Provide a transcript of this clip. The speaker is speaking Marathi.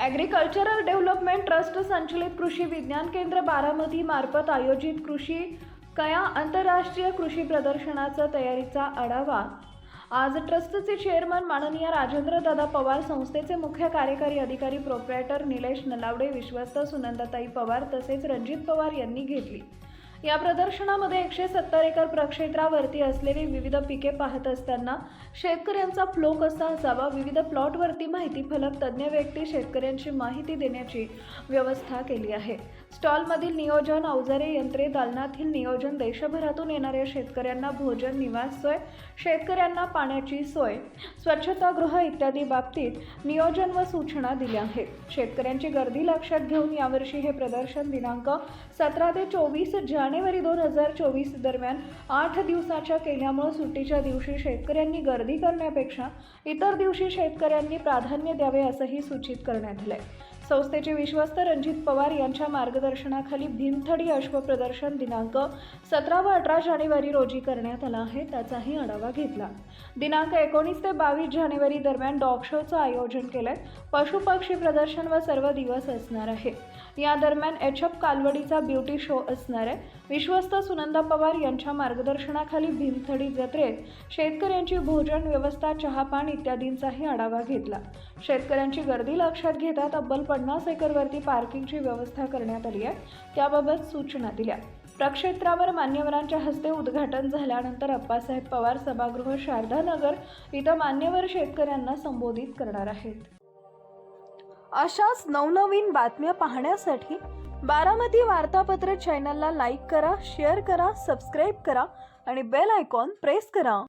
ॲग्रिकल्चरल डेव्हलपमेंट ट्रस्ट संचलित कृषी विज्ञान केंद्र बारामती मार्फत आयोजित कृषी कया आंतरराष्ट्रीय कृषी प्रदर्शनाचा तयारीचा आढावा. आज ट्रस्टचे चेअरमन माननीय राजेंद्र दादा पवार संस्थेचे मुख्य कार्यकारी अधिकारी प्रोप्रायटर निलेश नलावडे विश्वस्त सुनंदाताई पवार तसेच रणजित पवार यांनी घेतली. या प्रदर्शनामध्ये एकशे सत्तर एकर प्रक्षेत्रावरती असलेली विविध पिके पाहत असताना शेतकऱ्यांचा फ्लो कसा असावा. विविध प्लॉटवरती माहिती फलक तज्ज्ञ व्यक्ती शेतकऱ्यांची माहिती देण्याची व्यवस्था केली आहे. स्टॉलमधील नियोजन अवजारे यंत्रे दालनातील नियोजन देशभरातून येणाऱ्या शेतकऱ्यांना भोजन निवास सोय शेतकऱ्यांना पाण्याची सोय स्वच्छतागृह इत्यादी बाबतीत नियोजन व सूचना दिल्या आहेत. शेतकऱ्यांची गर्दी लक्षात घेऊन यावर्षी हे प्रदर्शन दिनांक सतरा ते चोवीस जानेवारी जानेवारी दोन हजार चोवीस दरम्यान आठ दिवसाच्या केल्यामुळे सुट्टीच्या दिवशी शेतकऱ्यांनी गर्दी करण्यापेक्षा इतर दिवशी शेतकऱ्यांनी प्राधान्य द्यावे असंही सूचित करण्यात आलंय. संस्थेचे विश्वस्त रणजित पवार यांच्या मार्गदर्शनाखाली भीमथडी अश्वप्रदर्शन दिनांक सतरा व अठरा जानेवारी रोजी करण्यात आला आहे. त्याचाही आढावा घेतला. दिनांक एकोणीस ते बावीस जानेवारी दरम्यान डॉग शोचं आयोजन केलंय. पशु पक्षी प्रदर्शन व सर्व दिवस असणार आहे. या दरम्यान एच एफ कालवडीचा ब्युटी शो असणार आहे. विश्वस्त सुनंदा पवार यांच्या मार्गदर्शनाखाली भीमथडी जत्रेत शेतकऱ्यांची भोजन व्यवस्था चहापान इत्यादींचाही आढावा घेतला. शेतकऱ्यांची गर्दी लक्षात घेता तब्बल पन्नास एकरवरती पार्किंगची व्यवस्था करण्यात आली आहे. त्याबाबत सूचना दिल्या. प्रक्षेत्रावर मान्यवरांच्या हस्ते उद्घाटन झाल्यानंतर अप्पासाहेब पवार सभागृह शारदानगर इथं मान्यवर शेतकऱ्यांना संबोधित करणार आहेत. अशाच नवनवीन बातम्या पाहण्यासाठी बारामती वार्तापत्र चॅनलला लाईक करा शेअर करा सबस्क्राईब करा आणि बेल आयकॉन प्रेस करा.